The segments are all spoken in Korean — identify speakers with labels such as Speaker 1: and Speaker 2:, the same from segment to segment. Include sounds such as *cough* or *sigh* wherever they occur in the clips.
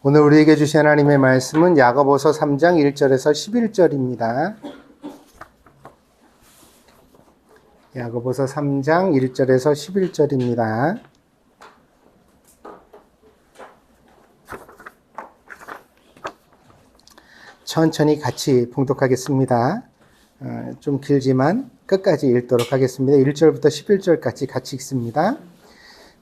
Speaker 1: 오늘 우리에게 주신 하나님의 말씀은 야고보서 3장 1절에서 11절입니다. 야고보서 3장 1절에서 11절입니다. 천천히 같이 봉독하겠습니다. 어, 좀 길지만 끝까지 읽도록 하겠습니다. 1절부터 11절까지 같이 읽습니다.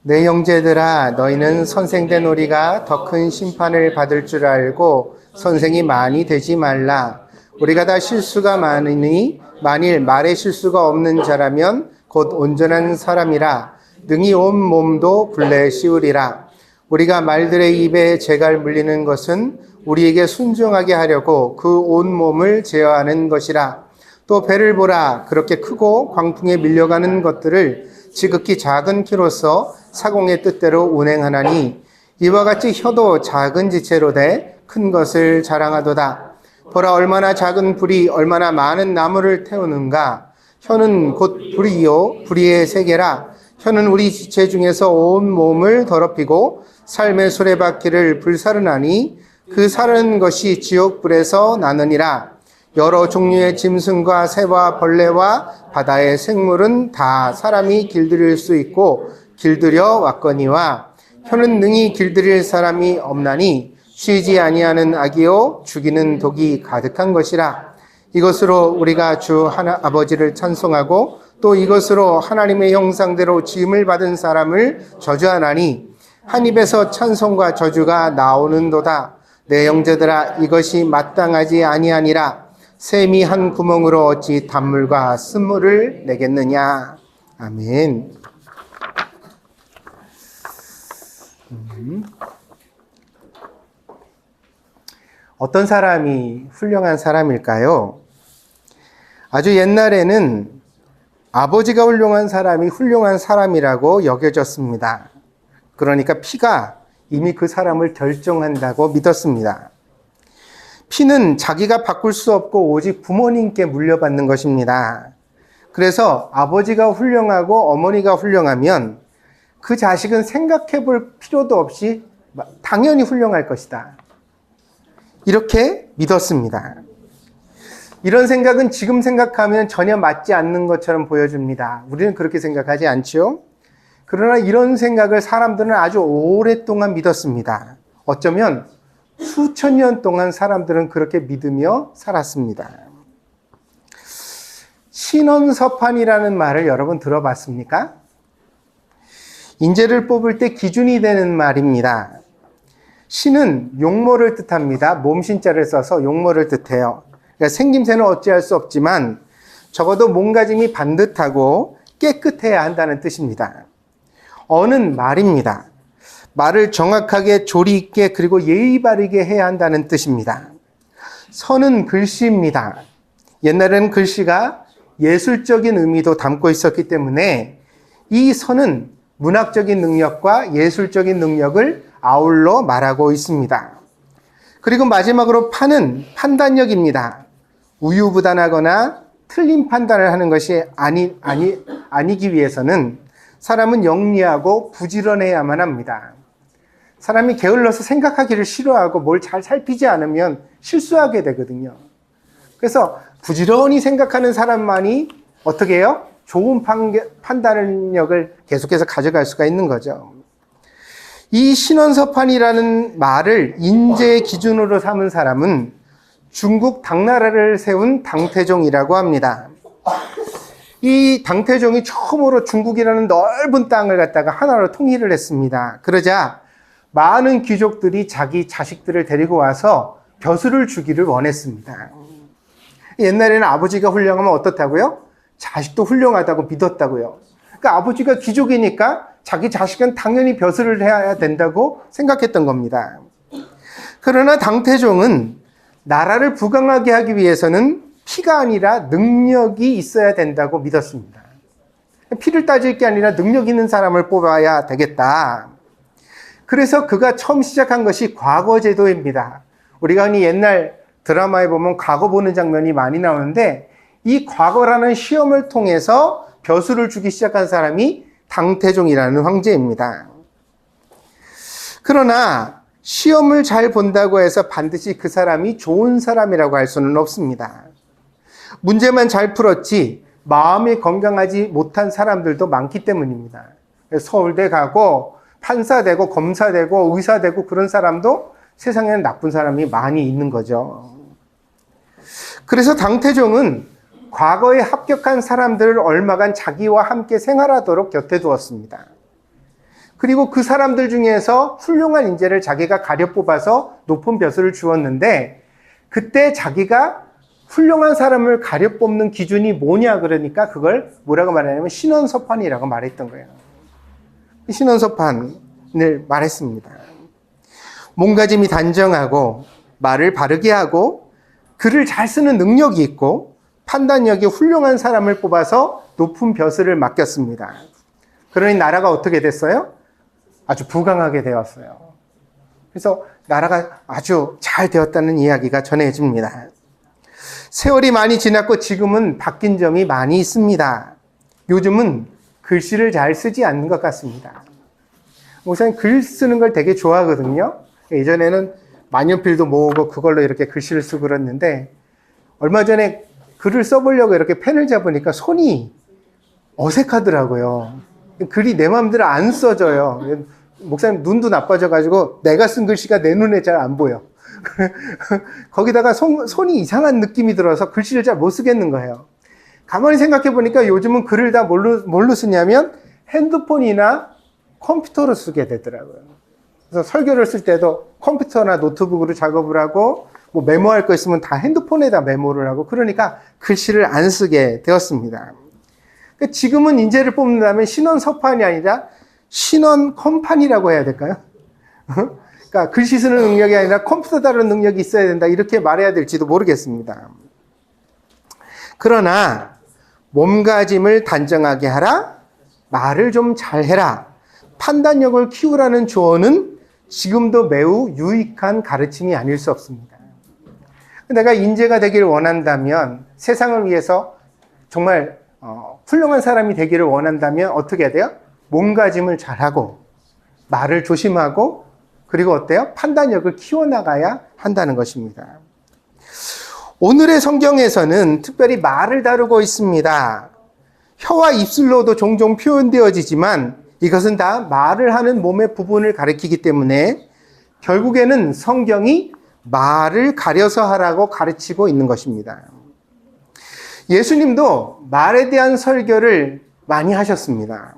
Speaker 1: 내 형제들아 너희는 선생된 우리가 더 큰 심판을 받을 줄 알고 선생이 많이 되지 말라. 우리가 다 실수가 많으니 만일 말에 실수가 없는 자라면 곧 온전한 사람이라 능히 온 몸도 굴레 씌우리라. 우리가 말들의 입에 재갈 물리는 것은 우리에게 순종하게 하려고 그 온 몸을 제어하는 것이라. 또 배를 보라 그렇게 크고 광풍에 밀려가는 것들을 지극히 작은 키로서 사공의 뜻대로 운행하나니 이와 같이 혀도 작은 지체로 돼 큰 것을 자랑하도다. 보라 얼마나 작은 불이 얼마나 많은 나무를 태우는가. 혀는 곧 불이요 불의의 세계라. 혀는 우리 지체 중에서 온 몸을 더럽히고 삶의 수레바퀴를 불사르나니 그 사르는 것이 지옥 불에서 나느니라. 여러 종류의 짐승과 새와 벌레와 바다의 생물은 다 사람이 길들일 수 있고 길들여 왔거니와 혀는 능히 길들일 사람이 없나니 쉬지 아니하는 악이요 죽이는 독이 가득한 것이라. 이것으로 우리가 주 하나 아버지를 찬송하고 또 이것으로 하나님의 형상대로 지음을 받은 사람을 저주하나니 한 입에서 찬송과 저주가 나오는도다. 내 형제들아 이것이 마땅하지 아니하니라. 샘이 한 구멍으로 어찌 단물과 쓴물을 내겠느냐? 아멘. 음. 어떤 사람이 훌륭한 사람일까요? 아주 옛날에는 아버지가 훌륭한 사람이 훌륭한 사람이라고 여겨졌습니다. 그러니까 피가 이미 그 사람을 결정한다고 믿었습니다. 피는 자기가 바꿀 수 없고 오직 부모님께 물려받는 것입니다. 그래서 아버지가 훌륭하고 어머니가 훌륭하면 그 자식은 생각해 볼 필요도 없이 당연히 훌륭할 것이다. 이렇게 믿었습니다. 이런 생각은 지금 생각하면 전혀 맞지 않는 것처럼 보여집니다. 우리는 그렇게 생각하지 않죠? 그러나 이런 생각을 사람들은 아주 오랫동안 믿었습니다. 어쩌면 수천 년 동안 사람들은 그렇게 믿으며 살았습니다. 신원서판이라는 말을 여러분 들어봤습니까? 인재를 뽑을 때 기준이 되는 말입니다. 신은 용모를 뜻합니다. 몸신자를 써서 용모를 뜻해요. 그러니까 생김새는 어찌할 수 없지만 적어도 몸가짐이 반듯하고 깨끗해야 한다는 뜻입니다. 어는 말입니다. 말을 정확하게 조리 있게 그리고 예의 바르게 해야 한다는 뜻입니다. 선은 글씨입니다. 옛날에는 글씨가 예술적인 의미도 담고 있었기 때문에 이 선은 문학적인 능력과 예술적인 능력을 아울러 말하고 있습니다. 그리고 마지막으로 판은 판단력입니다. 우유부단하거나 틀린 판단을 하는 것이 아니, 아니, 아니기 위해서는 사람은 영리하고 부지런해야만 합니다. 사람이 게을러서 생각하기를 싫어하고 뭘 잘 살피지 않으면 실수하게 되거든요. 그래서 부지런히 생각하는 사람만이 어떻게 해요? 좋은 판단력을 계속해서 가져갈 수가 있는 거죠. 이 신원서판이라는 말을 인재의 기준으로 삼은 사람은 중국 당나라를 세운 당태종이라고 합니다. 이 당태종이 처음으로 중국이라는 넓은 땅을 갖다가 하나로 통일을 했습니다. 그러자 많은 귀족들이 자기 자식들을 데리고 와서 벼슬을 주기를 원했습니다. 옛날에는 아버지가 훌륭하면 어떻다고요? 자식도 훌륭하다고 믿었다고요. 그러니까 아버지가 귀족이니까 자기 자식은 당연히 벼슬을 해야 된다고 생각했던 겁니다. 그러나 당태종은 나라를 부강하게 하기 위해서는 피가 아니라 능력이 있어야 된다고 믿었습니다. 피를 따질 게 아니라 능력 있는 사람을 뽑아야 되겠다. 그래서 그가 처음 시작한 것이 과거 제도입니다. 우리가 흔히 옛날 드라마에 보면 과거 보는 장면이 많이 나오는데 이 과거라는 시험을 통해서 벼슬을 주기 시작한 사람이 당태종이라는 황제입니다. 그러나 시험을 잘 본다고 해서 반드시 그 사람이 좋은 사람이라고 할 수는 없습니다. 문제만 잘 풀었지 마음이 건강하지 못한 사람들도 많기 때문입니다. 서울대 가고 판사 되고 검사 되고 의사 되고 그런 사람도 세상에는 나쁜 사람이 많이 있는 거죠. 그래서 당태종은 과거에 합격한 사람들을 얼마간 자기와 함께 생활하도록 곁에 두었습니다. 그리고 그 사람들 중에서 훌륭한 인재를 자기가 가려 뽑아서 높은 벼슬을 주었는데 그때 자기가 훌륭한 사람을 가려 뽑는 기준이 뭐냐 그러니까 그걸 뭐라고 말하냐면 신원서판이라고 말했던 거예요. 신원서판을 말했습니다. 몸가짐이 단정하고 말을 바르게 하고 글을 잘 쓰는 능력이 있고 판단력이 훌륭한 사람을 뽑아서 높은 벼슬을 맡겼습니다. 그러니 나라가 어떻게 됐어요? 아주 부강하게 되었어요. 그래서 나라가 아주 잘 되었다는 이야기가 전해집니다. 세월이 많이 지났고 지금은 바뀐 점이 많이 있습니다. 요즘은 글씨를 잘 쓰지 않는 것 같습니다. 우선 글 쓰는 걸 되게 좋아하거든요. 예전에는 만년필도 모으고 그걸로 이렇게 글씨를 쓰고 그랬는데 얼마 전에 글을 써보려고 이렇게 펜을 잡으니까 손이 어색하더라고요. 글이 내 마음대로 안 써져요. 목사님 눈도 나빠져가지고 내가 쓴 글씨가 내 눈에 잘 안 보여. *laughs* 거기다가 손, 손이 이상한 느낌이 들어서 글씨를 잘 못 쓰겠는 거예요. 가만히 생각해 보니까 요즘은 글을 다 뭘로, 뭘로 쓰냐면 핸드폰이나 컴퓨터로 쓰게 되더라고요. 그래서 설교를 쓸 때도 컴퓨터나 노트북으로 작업을 하고 뭐 메모할 거 있으면 다 핸드폰에다 메모를 하고 그러니까 글씨를 안 쓰게 되었습니다. 그러니까 지금은 인재를 뽑는다면 신원 서판이 아니라 신원 컴판이라고 해야 될까요? *laughs* 그러니까 글씨 쓰는 능력이 아니라 컴퓨터 다루는 능력이 있어야 된다 이렇게 말해야 될지도 모르겠습니다. 그러나 몸가짐을 단정하게 하라, 말을 좀 잘해라, 판단력을 키우라는 조언은 지금도 매우 유익한 가르침이 아닐 수 없습니다. 내가 인재가 되기를 원한다면 세상을 위해서 정말 어, 훌륭한 사람이 되기를 원한다면 어떻게 해야 돼요? 몸가짐을 잘하고 말을 조심하고 그리고 어때요? 판단력을 키워나가야 한다는 것입니다. 오늘의 성경에서는 특별히 말을 다루고 있습니다. 혀와 입술로도 종종 표현되어지지만 이것은 다 말을 하는 몸의 부분을 가리키기 때문에 결국에는 성경이 말을 가려서 하라고 가르치고 있는 것입니다. 예수님도 말에 대한 설교를 많이 하셨습니다.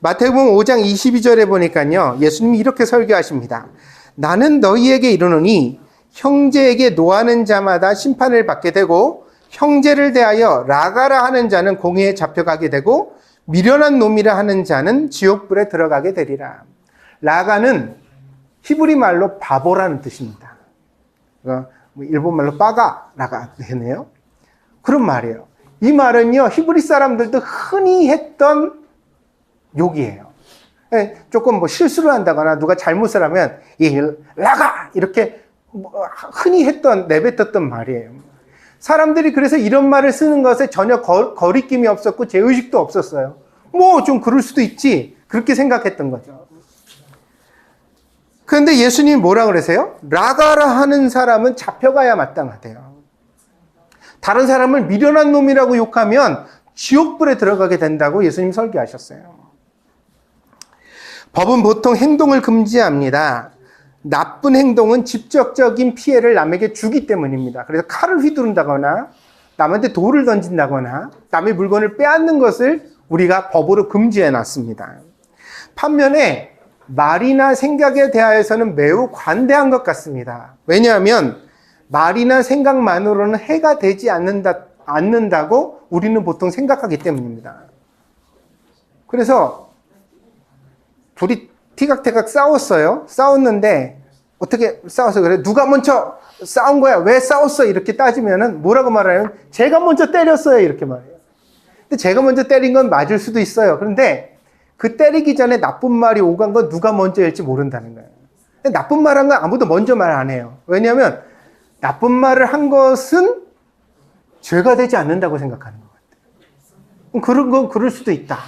Speaker 1: 마태복음 5장 22절에 보니까요. 예수님이 이렇게 설교하십니다. 나는 너희에게 이르노니 형제에게 노하는 자마다 심판을 받게 되고 형제를 대하여 라가라 하는 자는 공회에 잡혀가게 되고 미련한 놈이라 하는 자는 지옥불에 들어가게 되리라. 라가는 히브리 말로 바보라는 뜻입니다. 뭐 일본 말로 빠가라가 되네요. 그런 말이에요. 이 말은요, 히브리 사람들도 흔히 했던 욕이에요. 예, 조금 뭐 실수를 한다거나 누가 잘못을 하면, 이 라가! 이렇게 뭐 흔히 했던, 내뱉었던 말이에요. 사람들이 그래서 이런 말을 쓰는 것에 전혀 거, 거리낌이 없었고, 제의식도 없었어요. 뭐 좀 그럴 수도 있지. 그렇게 생각했던 거죠. 그런데 예수님이 뭐라 그러세요? 라가라 하는 사람은 잡혀가야 마땅하대요. 다른 사람을 미련한 놈이라고 욕하면 지옥불에 들어가게 된다고 예수님 설교하셨어요. 법은 보통 행동을 금지합니다. 나쁜 행동은 직접적인 피해를 남에게 주기 때문입니다. 그래서 칼을 휘두른다거나 남한테 돌을 던진다거나 남의 물건을 빼앗는 것을 우리가 법으로 금지해 놨습니다. 반면에 말이나 생각에 대하여서는 매우 관대한 것 같습니다. 왜냐하면 말이나 생각만으로는 해가 되지 않는다, 않는다고 우리는 보통 생각하기 때문입니다. 그래서 둘이 티각태각 싸웠어요. 싸웠는데 어떻게 싸워서 그래? 누가 먼저 싸운 거야? 왜 싸웠어? 이렇게 따지면은 뭐라고 말하냐면 제가 먼저 때렸어요. 이렇게 말해요. 근데 제가 먼저 때린 건 맞을 수도 있어요. 그런데 그 때리기 전에 나쁜 말이 오간 건 누가 먼저일지 모른다는 거예요. 나쁜 말 한 건 아무도 먼저 말 안 해요. 왜냐하면 나쁜 말을 한 것은 죄가 되지 않는다고 생각하는 것 같아요. 그런 건 그럴 수도 있다.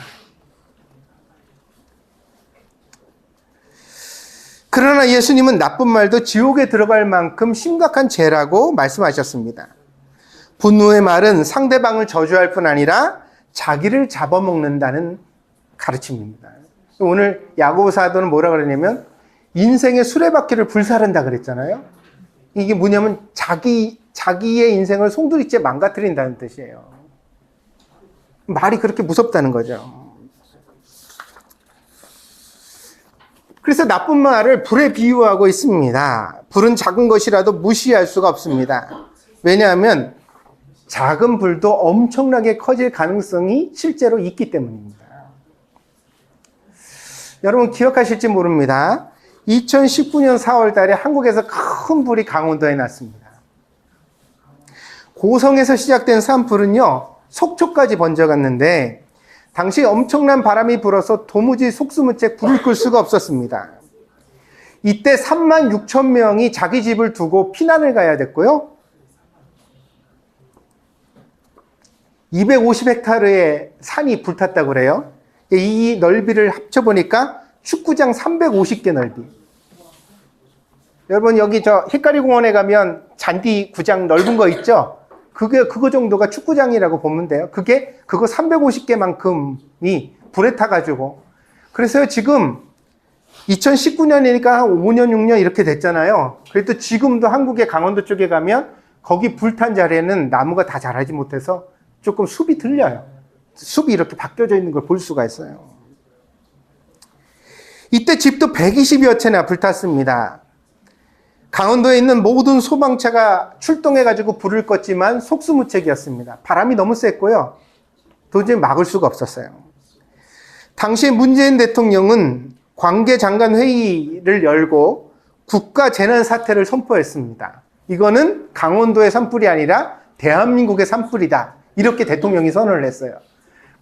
Speaker 1: 그러나 예수님은 나쁜 말도 지옥에 들어갈 만큼 심각한 죄라고 말씀하셨습니다. 분노의 말은 상대방을 저주할 뿐 아니라 자기를 잡아먹는다는 가르침입니다. 오늘 야고보 사도는 뭐라 그러냐면 인생의 수레바퀴를 불사른다 그랬잖아요. 이게 뭐냐면 자기 자기의 인생을 송두리째 망가뜨린다는 뜻이에요. 말이 그렇게 무섭다는 거죠. 그래서 나쁜 말을 불에 비유하고 있습니다. 불은 작은 것이라도 무시할 수가 없습니다. 왜냐하면 작은 불도 엄청나게 커질 가능성이 실제로 있기 때문입니다. 여러분 기억하실지 모릅니다. 2019년 4월 달에 한국에서 큰 불이 강원도에 났습니다. 고성에서 시작된 산불은요, 속초까지 번져갔는데, 당시 엄청난 바람이 불어서 도무지 속수무책 불을 끌 수가 없었습니다. 이때 3만 6천 명이 자기 집을 두고 피난을 가야 됐고요. 250헥타르의 산이 불탔다고 그래요. 이 넓이를 합쳐보니까 축구장 350개 넓이. 여러분 여기 저 헷갈리 공원에 가면 잔디 구장 넓은 거 있죠? 그게 그거 정도가 축구장이라고 보면 돼요. 그게 그거 350개만큼이 불에 타가지고 그래서 지금 2019년이니까 한 5년 6년 이렇게 됐잖아요. 그래도 지금도 한국의 강원도 쪽에 가면 거기 불탄 자리에는 나무가 다 자라지 못해서 조금 숲이 들려요. 숲이 이렇게 바뀌어져 있는 걸 볼 수가 있어요. 이때 집도 120여 채나 불탔습니다. 강원도에 있는 모든 소방차가 출동해가지고 불을 껐지만 속수무책이었습니다. 바람이 너무 셌고요. 도저히 막을 수가 없었어요. 당시 문재인 대통령은 관계장관 회의를 열고 국가 재난 사태를 선포했습니다. 이거는 강원도의 산불이 아니라 대한민국의 산불이다. 이렇게 대통령이 선언을 했어요.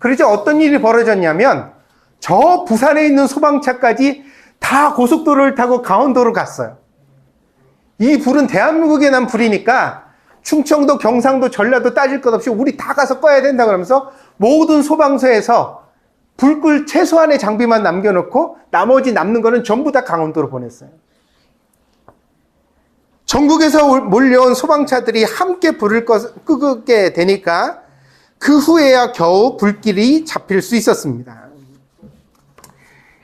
Speaker 1: 그러자 어떤 일이 벌어졌냐면 저 부산에 있는 소방차까지 다 고속도로를 타고 강원도로 갔어요. 이 불은 대한민국에 난 불이니까 충청도, 경상도, 전라도 따질 것 없이 우리 다 가서 꺼야 된다 그러면서 모든 소방서에서 불끌 최소한의 장비만 남겨놓고 나머지 남는 거는 전부 다 강원도로 보냈어요. 전국에서 올- 몰려온 소방차들이 함께 불을 꺼, 끄게 되니까 그 후에야 겨우 불길이 잡힐 수 있었습니다.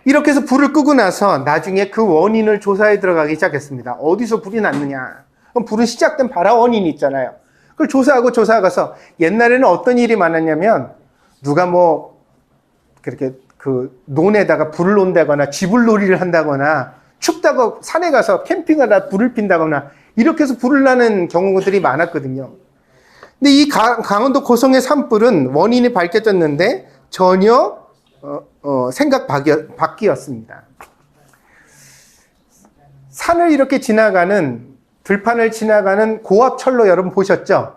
Speaker 1: 이렇게 해서 불을 끄고 나서 나중에 그 원인을 조사해 들어가기 시작했습니다. 어디서 불이 났느냐? 그럼 불은 시작된 발화 원인이 있잖아요. 그걸 조사하고 조사하고서 옛날에는 어떤 일이 많았냐면 누가 뭐 그렇게 그 논에다가 불을 논다거나 지불놀이를 한다거나 춥다고 산에 가서 캠핑하다 불을 핀다거나 이렇게 해서 불을 나는 경우들이 많았거든요. 근데 이 가- 강원도 고성의 산불은 원인이 밝혀졌는데 전혀 어, 어, 생각 밖이었습니다. 산을 이렇게 지나가는 들판을 지나가는 고압철로 여러분 보셨죠?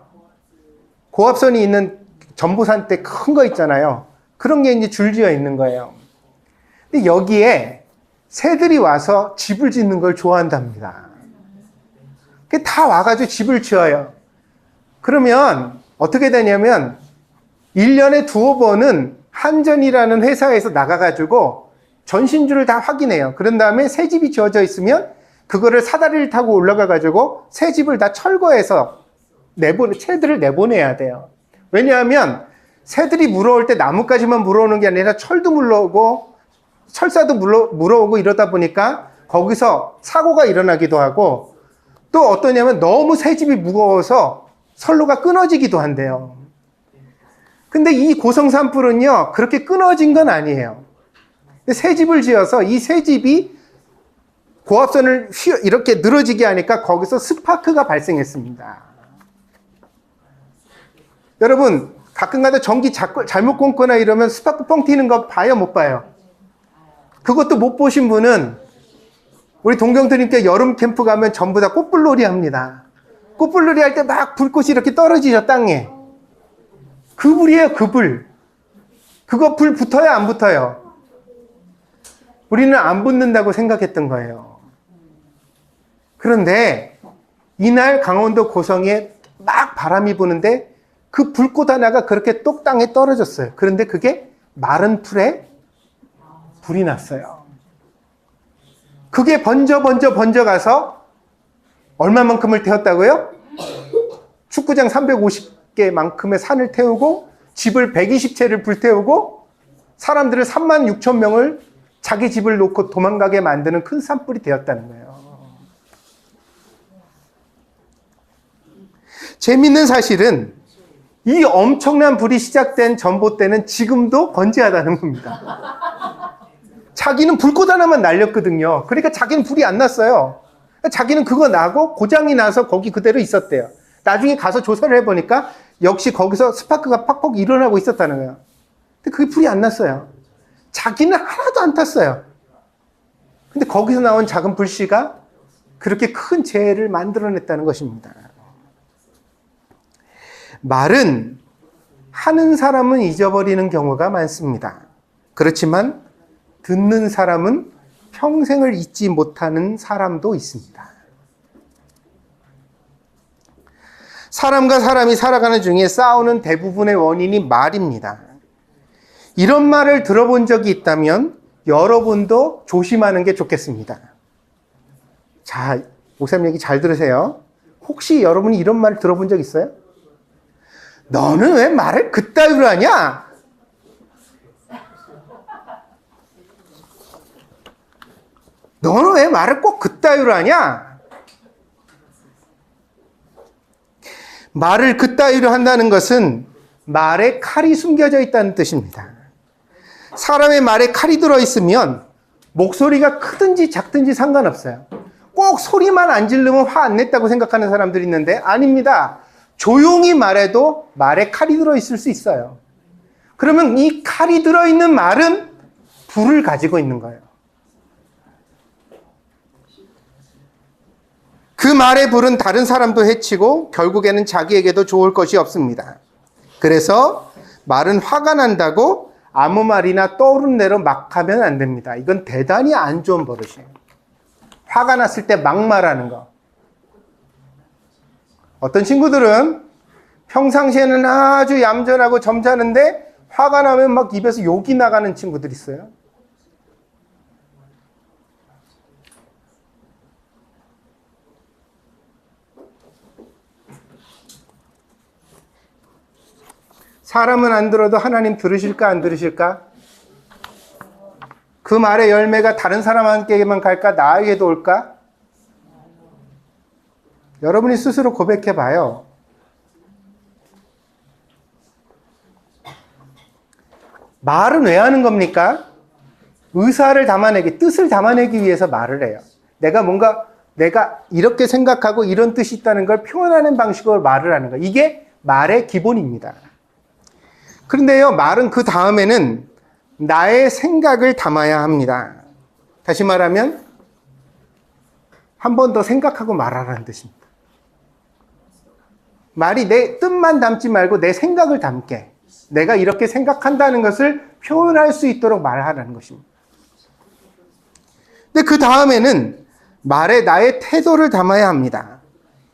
Speaker 1: 고압선이 있는 전부산 때 큰 거 있잖아요. 그런 게 이제 줄지어 있는 거예요. 근데 여기에 새들이 와서 집을 짓는 걸 좋아한답니다. 다 와가지고 집을 지어요. 그러면 어떻게 되냐면 1년에 두어 번은 한전이라는 회사에서 나가가지고 전신주를 다 확인해요. 그런 다음에 새 집이 지어져 있으면 그거를 사다리를 타고 올라가가지고 새 집을 다 철거해서 내보내, 새들을 내보내야 돼요. 왜냐하면 새들이 물어올 때 나무까지만 물어오는 게 아니라 철도 물러오고 철사도 물러, 물어오고 이러다 보니까 거기서 사고가 일어나기도 하고 또 어떠냐면 너무 새 집이 무거워서 선로가 끊어지기도 한대요. 근데 이 고성산불은요, 그렇게 끊어진 건 아니에요. 새 집을 지어서 이 새 집이 고압선을 휘, 이렇게 늘어지게 하니까 거기서 스파크가 발생했습니다. 여러분, 가끔가다 전기 자, 잘못 끊거나 이러면 스파크 뻥 튀는 거 봐요, 못 봐요? 그것도 못 보신 분은 우리 동경들님께 여름 캠프 가면 전부 다 꽃불놀이 합니다. 꽃불놀이 할 때 막 불꽃이 이렇게 떨어지죠, 땅에. 그 불이에요, 그 불. 그거 불 붙어요, 안 붙어요? 우리는 안 붙는다고 생각했던 거예요. 그런데 이날 강원도 고성에 막 바람이 부는데 그 불꽃 하나가 그렇게 똑 땅에 떨어졌어요. 그런데 그게 마른 풀에 불이 났어요. 그게 번져 번져 번져 가서 얼마만큼을 태웠다고요? 축구장 350개만큼의 산을 태우고 집을 120채를 불태우고 사람들을 3만 6천 명을 자기 집을 놓고 도망가게 만드는 큰 산불이 되었다는 거예요. 재밌는 사실은 이 엄청난 불이 시작된 전봇대는 지금도 건재하다는 겁니다. 자기는 불꽃 하나만 날렸거든요. 그러니까 자기는 불이 안 났어요. 자기는 그거 나고 고장이 나서 거기 그대로 있었대요. 나중에 가서 조사를 해보니까 역시 거기서 스파크가 팍팍 일어나고 있었다는 거예요. 근데 그게 불이 안 났어요. 자기는 하나도 안 탔어요. 근데 거기서 나온 작은 불씨가 그렇게 큰 재해를 만들어냈다는 것입니다. 말은 하는 사람은 잊어버리는 경우가 많습니다. 그렇지만 듣는 사람은 평생을 잊지 못하는 사람도 있습니다. 사람과 사람이 살아가는 중에 싸우는 대부분의 원인이 말입니다. 이런 말을 들어본 적이 있다면 여러분도 조심하는 게 좋겠습니다. 자, 목사님 얘기 잘 들으세요. 혹시 여러분이 이런 말 들어본 적 있어요? 너는 왜 말을 그따위로 하냐? 너는 왜 말을 꼭 그따위로 하냐? 말을 그따위로 한다는 것은 말에 칼이 숨겨져 있다는 뜻입니다. 사람의 말에 칼이 들어있으면 목소리가 크든지 작든지 상관없어요. 꼭 소리만 안 지르면 화 안 냈다고 생각하는 사람들이 있는데 아닙니다. 조용히 말해도 말에 칼이 들어있을 수 있어요. 그러면 이 칼이 들어있는 말은 불을 가지고 있는 거예요. 그 말의 불은 다른 사람도 해치고 결국에는 자기에게도 좋을 것이 없습니다. 그래서 말은 화가 난다고 아무 말이나 떠오른 대로 막 하면 안 됩니다. 이건 대단히 안 좋은 버릇이에요. 화가 났을 때 막 말하는 거. 어떤 친구들은 평상시에는 아주 얌전하고 점잖은데 화가 나면 막 입에서 욕이 나가는 친구들 있어요. 사람은 안 들어도 하나님 들으실까 안 들으실까? 그 말의 열매가 다른 사람에게만 갈까 나에게도 올까? 여러분이 스스로 고백해 봐요. 말은 왜 하는 겁니까? 의사를 담아내기, 뜻을 담아내기 위해서 말을 해요. 내가 뭔가 내가 이렇게 생각하고 이런 뜻이 있다는 걸 표현하는 방식으로 말을 하는 거. 이게 말의 기본입니다. 그런데요, 말은 그 다음에는 나의 생각을 담아야 합니다. 다시 말하면, 한 번 더 생각하고 말하라는 뜻입니다. 말이 내 뜻만 담지 말고 내 생각을 담게. 내가 이렇게 생각한다는 것을 표현할 수 있도록 말하라는 것입니다. 근데 그 다음에는 말에 나의 태도를 담아야 합니다.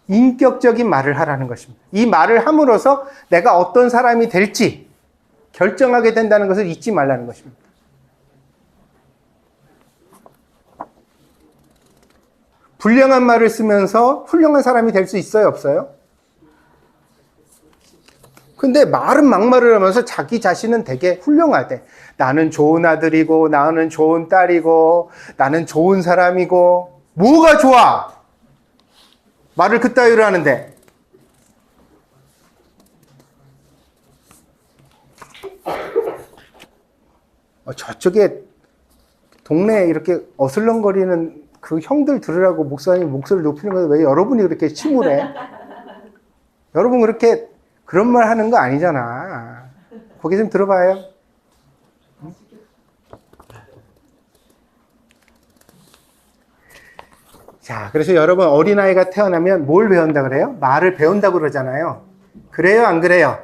Speaker 1: 인격적인 말을 하라는 것입니다. 이 말을 함으로써 내가 어떤 사람이 될지 결정하게 된다는 것을 잊지 말라는 것입니다. 불량한 말을 쓰면서 훌륭한 사람이 될 수 있어요, 없어요? 근데 말은 막말을 하면서 자기 자신은 되게 훌륭하대. 나는 좋은 아들이고, 나는 좋은 딸이고, 나는 좋은 사람이고, 뭐가 좋아? 말을 그따위로 하는데. 저쪽에 동네에 이렇게 어슬렁거리는 그 형들 들으라고 목사님 목소리를 높이는 건데 왜 여러분이 그렇게 침울해? *laughs* 여러분 그렇게 그런 말 하는 거 아니잖아. 거기 좀 들어봐요. 자, 그래서 여러분 어린아이가 태어나면 뭘 배운다 그래요? 말을 배운다 그러잖아요. 그래요, 안 그래요?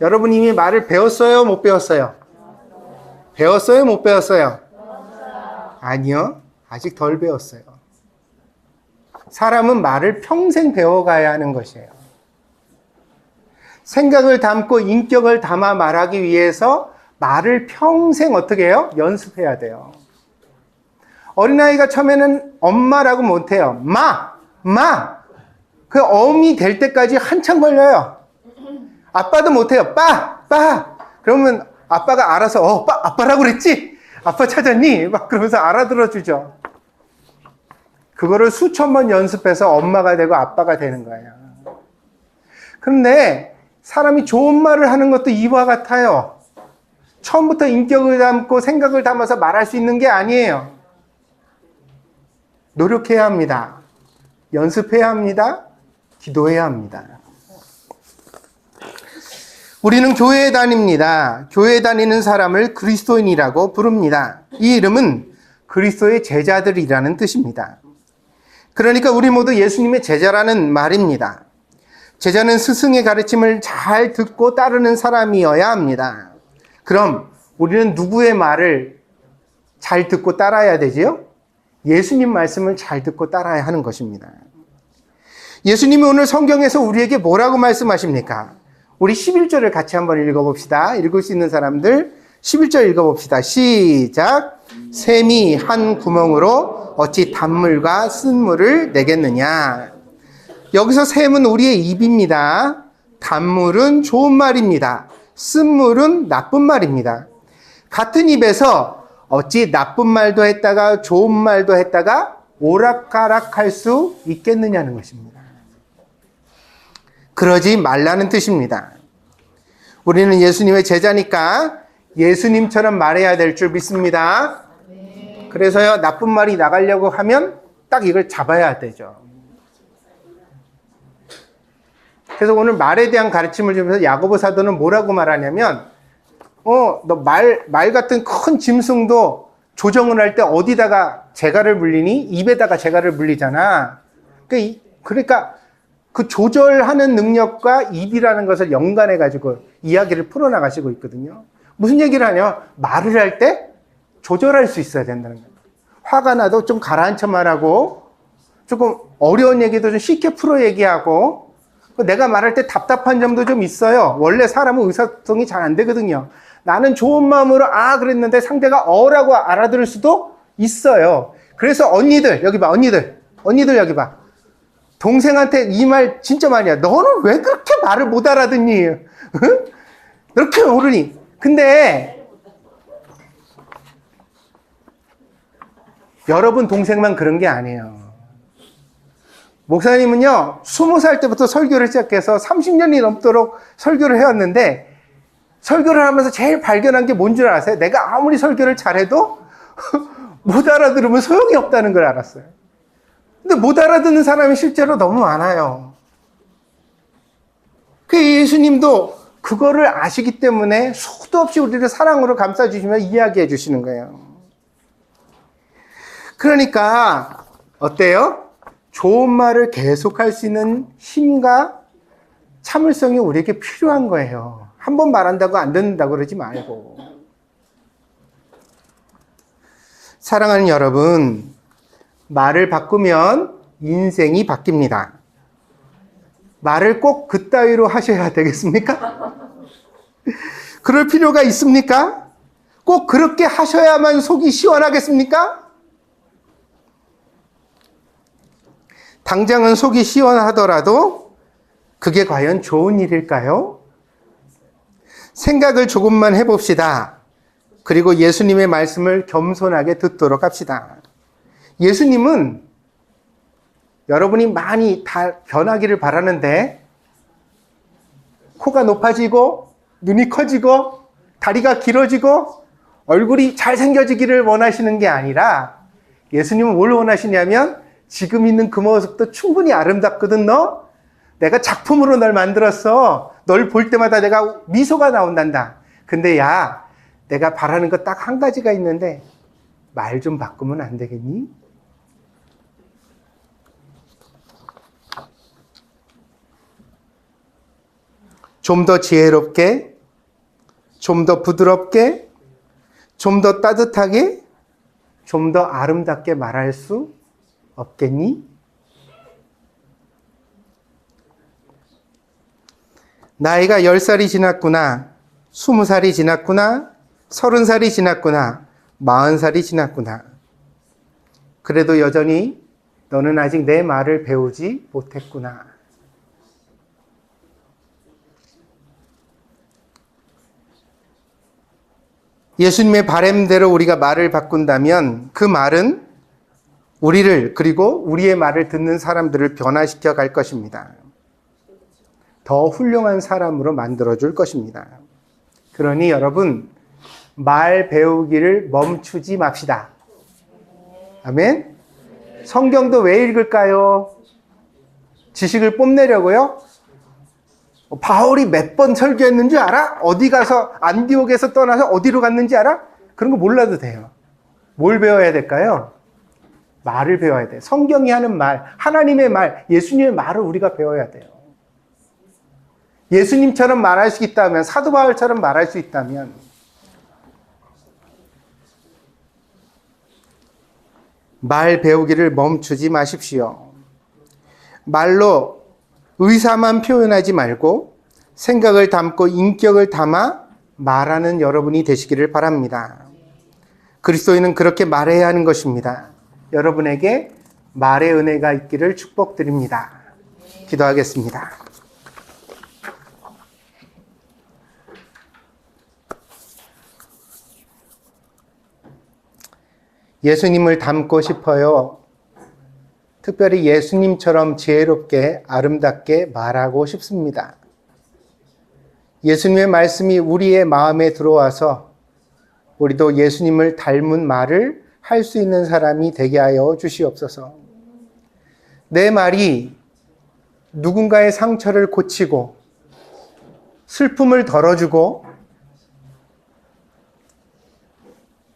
Speaker 1: 여러분 이미 말을 배웠어요, 못 배웠어요? 배웠어요, 못 배웠어요? 아니요. 아직 덜 배웠어요. 사람은 말을 평생 배워가야 하는 것이에요. 생각을 담고 인격을 담아 말하기 위해서 말을 평생 어떻게 해요? 연습해야 돼요. 어린아이가 처음에는 엄마라고 못해요. 마! 마! 그 어음이 될 때까지 한참 걸려요. 아빠도 못해요. 빠! 빠! 그러면 아빠가 알아서, 어, 빠, 아빠라고 그랬지? 아빠 찾았니? 막 그러면서 알아들어 주죠. 그거를 수천 번 연습해서 엄마가 되고 아빠가 되는 거예요. 그런데 사람이 좋은 말을 하는 것도 이와 같아요. 처음부터 인격을 담고 생각을 담아서 말할 수 있는 게 아니에요. 노력해야 합니다. 연습해야 합니다. 기도해야 합니다. 우리는 교회에 다닙니다. 교회에 다니는 사람을 그리스도인이라고 부릅니다. 이 이름은 그리스도의 제자들이라는 뜻입니다. 그러니까 우리 모두 예수님의 제자라는 말입니다. 제자는 스승의 가르침을 잘 듣고 따르는 사람이어야 합니다. 그럼 우리는 누구의 말을 잘 듣고 따라야 되지요? 예수님 말씀을 잘 듣고 따라야 하는 것입니다. 예수님이 오늘 성경에서 우리에게 뭐라고 말씀하십니까? 우리 11절을 같이 한번 읽어봅시다. 읽을 수 있는 사람들 11절 읽어봅시다. 시작. 샘이 한 구멍으로 어찌 단물과 쓴물을 내겠느냐. 여기서 샘은 우리의 입입니다. 단물은 좋은 말입니다. 쓴물은 나쁜 말입니다. 같은 입에서 어찌 나쁜 말도 했다가 좋은 말도 했다가 오락가락 할 수 있겠느냐는 것입니다. 그러지 말라는 뜻입니다. 우리는 예수님의 제자니까 예수님처럼 말해야 될 줄 믿습니다. 그래서요, 나쁜 말이 나가려고 하면 딱 이걸 잡아야 되죠. 그래서 오늘 말에 대한 가르침을 주면서 야고보 사도는 뭐라고 말하냐면, 어, 너 말, 말 같은 큰 짐승도 조정을 할 때 어디다가 재갈을 물리니? 입에다가 재갈을 물리잖아. 그러니까, 그 조절하는 능력과 입이라는 것을 연관해 가지고 이야기를 풀어나가시고 있거든요. 무슨 얘기를 하냐? 말을 할 때 조절할 수 있어야 된다는 거예요. 화가 나도 좀 가라앉혀 말하고, 조금 어려운 얘기도 좀 쉽게 풀어 얘기하고, 내가 말할 때 답답한 점도 좀 있어요. 원래 사람은 의사소통이 잘 안 되거든요. 나는 좋은 마음으로 아 그랬는데 상대가 어라고 알아들을 수도 있어요. 그래서 언니들 여기 봐 언니들 언니들 여기 봐 동생한테 이 말 진짜 많이 해. 너는 왜 그렇게 말을 못 알아듣니? 응? 그렇게 모르니? 근데 여러분 동생만 그런 게 아니에요. 목사님은요, 20살 때부터 설교를 시작해서 30년이 넘도록 설교를 해왔는데, 설교를 하면서 제일 발견한 게 뭔 줄 아세요? 내가 아무리 설교를 잘해도 *laughs* 못 알아들으면 소용이 없다는 걸 알았어요. 근데 못 알아듣는 사람이 실제로 너무 많아요. 그 예수님도 그거를 아시기 때문에 수도 없이 우리를 사랑으로 감싸주시며 이야기해 주시는 거예요. 그러니까, 어때요? 좋은 말을 계속할 수 있는 힘과 참을성이 우리에게 필요한 거예요. 한 번 말한다고 안 듣는다고 그러지 말고. 사랑하는 여러분, 말을 바꾸면 인생이 바뀝니다. 말을 꼭 그따위로 하셔야 되겠습니까? *laughs* 그럴 필요가 있습니까? 꼭 그렇게 하셔야만 속이 시원하겠습니까? 당장은 속이 시원하더라도 그게 과연 좋은 일일까요? 생각을 조금만 해봅시다. 그리고 예수님의 말씀을 겸손하게 듣도록 합시다. 예수님은 여러분이 많이 다 변하기를 바라는데 코가 높아지고 눈이 커지고 다리가 길어지고 얼굴이 잘생겨지기를 원하시는 게 아니라 예수님은 뭘 원하시냐면 지금 있는 그 모습도 충분히 아름답거든, 너? 내가 작품으로 널 만들었어. 널 볼 때마다 내가 미소가 나온단다. 근데 야, 내가 바라는 거 딱 한 가지가 있는데, 말 좀 바꾸면 안 되겠니? 좀 더 지혜롭게, 좀 더 부드럽게, 좀 더 따뜻하게, 좀 더 아름답게 말할 수 없겠니? 나이가 10살이 지났구나, 20살이 지났구나, 30살이 지났구나, 40살이 지났구나. 그래도 여전히 너는 아직 내 말을 배우지 못했구나. 예수님의 바램대로 우리가 말을 바꾼다면 그 말은 우리를 그리고 우리의 말을 듣는 사람들을 변화시켜 갈 것입니다. 더 훌륭한 사람으로 만들어 줄 것입니다. 그러니 여러분 말 배우기를 멈추지 맙시다. 아멘. 성경도 왜 읽을까요? 지식을 뽐내려고요? 바울이 몇 번 설교했는 줄 알아? 어디 가서 안디옥에서 떠나서 어디로 갔는지 알아? 그런 거 몰라도 돼요. 뭘 배워야 될까요? 말을 배워야 돼. 성경이 하는 말, 하나님의 말, 예수님의 말을 우리가 배워야 돼요. 예수님처럼 말할 수 있다면, 사도 바울처럼 말할 수 있다면, 말 배우기를 멈추지 마십시오. 말로 의사만 표현하지 말고 생각을 담고 인격을 담아 말하는 여러분이 되시기를 바랍니다. 그리스도인은 그렇게 말해야 하는 것입니다. 여러분에게 말의 은혜가 있기를 축복드립니다. 기도하겠습니다. 예수님을 닮고 싶어요. 특별히 예수님처럼 지혜롭게 아름답게 말하고 싶습니다. 예수님의 말씀이 우리의 마음에 들어와서 우리도 예수님을 닮은 말을 할 수 있는 사람이 되게 하여 주시옵소서. 내 말이 누군가의 상처를 고치고 슬픔을 덜어주고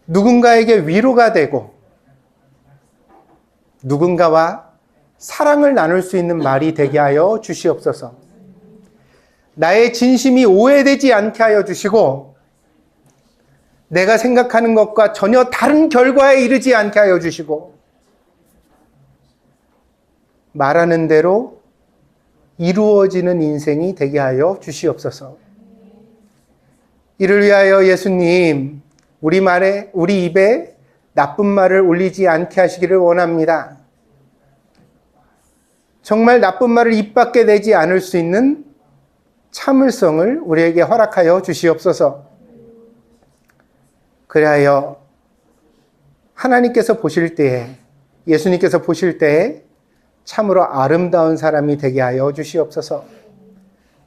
Speaker 1: 누군가에게 위로가 되고 누군가와 사랑을 나눌 수 있는 말이 되게 하여 주시옵소서. 나의 진심이 오해되지 않게 하여 주시고 내가 생각하는 것과 전혀 다른 결과에 이르지 않게 하여 주시고 말하는 대로 이루어지는 인생이 되게 하여 주시옵소서. 이를 위하여 예수님 우리 말에 우리 입에 나쁜 말을 올리지 않게 하시기를 원합니다. 정말 나쁜 말을 입 밖에 내지 않을 수 있는 참을성을 우리에게 허락하여 주시옵소서. 그리하여 하나님께서 보실 때에 예수님께서 보실 때에 참으로 아름다운 사람이 되게 하여 주시옵소서.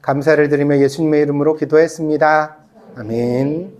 Speaker 1: 감사를 드리며 예수님의 이름으로 기도했습니다. 아멘.